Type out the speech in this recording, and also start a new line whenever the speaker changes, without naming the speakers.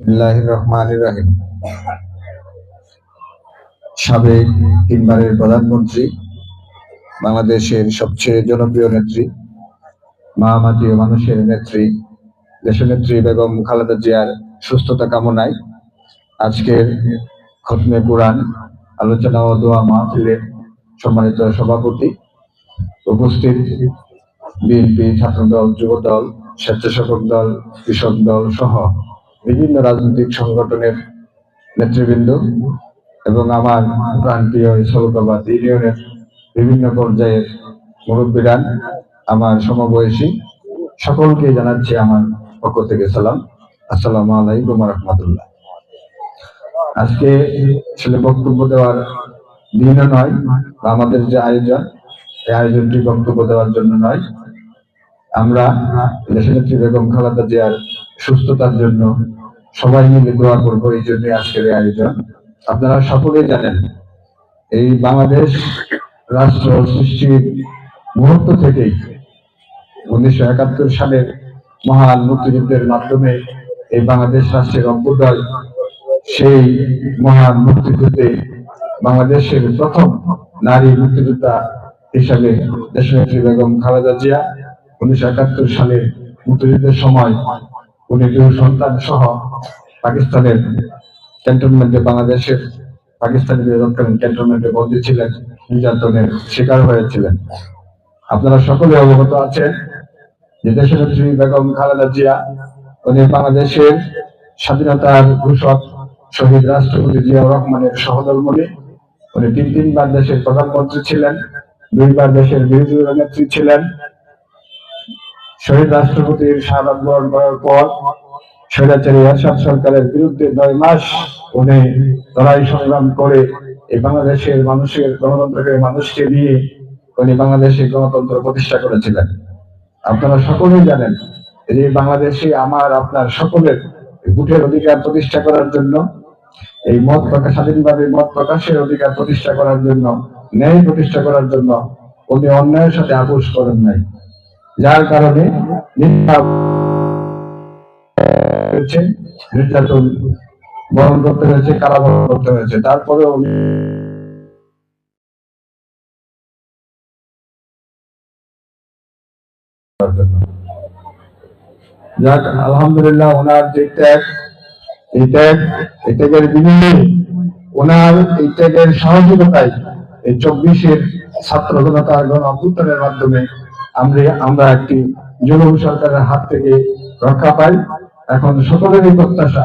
রহমান রাহিম। সাবেক তিনবারের প্রধানমন্ত্রী, বাংলাদেশের সবচেয়ে জনপ্রিয় নেত্রী মহামাটি মানুষের নেত্রী, দেশনেত্রী বেগম খালেদা জিয়ার সুস্থতা কামনায় আজকের খতমে কোরআন, আলোচনা ও দোয়া মাহফিলের সম্মানিত সভাপতি, উপস্থিত বিএনপি ছাত্রদল, যুবদল, স্বেচ্ছাসেবক দল, কৃষক দল সহ বিভিন্ন রাজনৈতিক সংগঠনের নেতৃবৃন্দ এবং আমার প্রান্তীয় সৌকাবাদ ইউনিয়নের বিভিন্ন পর্যায়ের মুরব্বীরান আমার সমবয়সী, সকলকে জানাচ্ছি আমার পক্ষ থেকে সালাম। আসসালামু আলাইকুম রহমতুল্লাহ। আজকে ছেলে বক্তব্য দেওয়ার দিনও নয় আমাদের যে আয়োজন, এই আয়োজনটি বক্তব্য দেওয়ার জন্য নয়। আমরা দেশনেত্রী বেগম খালেদা জিয়ার সুস্থতার জন্য সবাই মিলে দোয়া করব, এই জন্য আজকের আয়োজন। আপনারা সকলেই জানেন, এই বাংলাদেশ রাষ্ট্র সৃষ্টির মুহূর্ত থেকেই উনিশশো একাত্তর সালের মহান মুক্তিযুদ্ধের মাধ্যমে এই বাংলাদেশ রাষ্ট্রের অভ্যুদয় সেই মহান মুক্তিযুদ্ধে বাংলাদেশের প্রথম নারী মুক্তিযোদ্ধা হিসাবে দেশনেত্রী বেগম খালেদা জিয়া উনিশশো একাত্তর সালের মুক্তিযুদ্ধের সময় উনি দুই সন্তান সহ পাকিস্তানের ক্যান্টনমেন্টে, বাংলাদেশের পাকিস্তানি তৎকালীন ক্যান্টনমেন্টে বন্দী ছিলেন, নির্যাতনের শিকার হয়েছিলেন। আপনারা সকলে অবগত আছেন যে দেশনেত্রী বেগম খালেদা জিয়া, উনি বাংলাদেশের স্বাধীনতার ঘোষক, শহীদ রাষ্ট্রপতি জিয়াউর রহমানের সহদলমণি উনি তিন তিনবার দেশের প্রধানমন্ত্রী ছিলেন, দুইবার দেশের বিরোধী দলের নেত্রী ছিলেন। শহীদ রাষ্ট্রপতির শাহাদ বরণ করার পর স্বৈরাচারী এরশাদ সরকারের বিরুদ্ধে নয় মাস উনি লড়াই সংগ্রাম করে এই বাংলাদেশের মানুষের গণতন্ত্রকে মানুষকে নিয়ে উনি বাংলাদেশে গণতন্ত্র প্রতিষ্ঠা করেছিলেন। আপনারা সকলেই জানেন যে বাংলাদেশে আমার, আপনার সকলের ভোটের অধিকার প্রতিষ্ঠা করার জন্য, এই মত প্রকাশ, স্বাধীনভাবে মত প্রকাশের অধিকার প্রতিষ্ঠা করার জন্য, ন্যায় প্রতিষ্ঠা করার জন্য উনি অন্যায়ের সাথে আপোষ করেন নাই। যার কারণে নির্যাতন বরণ করতে হয়েছে, কারাবরণ করতে হয়েছে। তারপরে যাক, আলহামদুলিল্লাহ, ওনার যে ত্যাগ, এই ত্যাগ, এই ত্যাগের বিনিময়ে ওনার এই ত্যাগের সহযোগিতায় এই চব্বিশের ছাত্র গণ অভ্যুত্থানের মাধ্যমে আমরা আমরা একটি জুলুম সরকারের হাত থেকে রক্ষা পাই। এখন সকলেরই প্রত্যাশা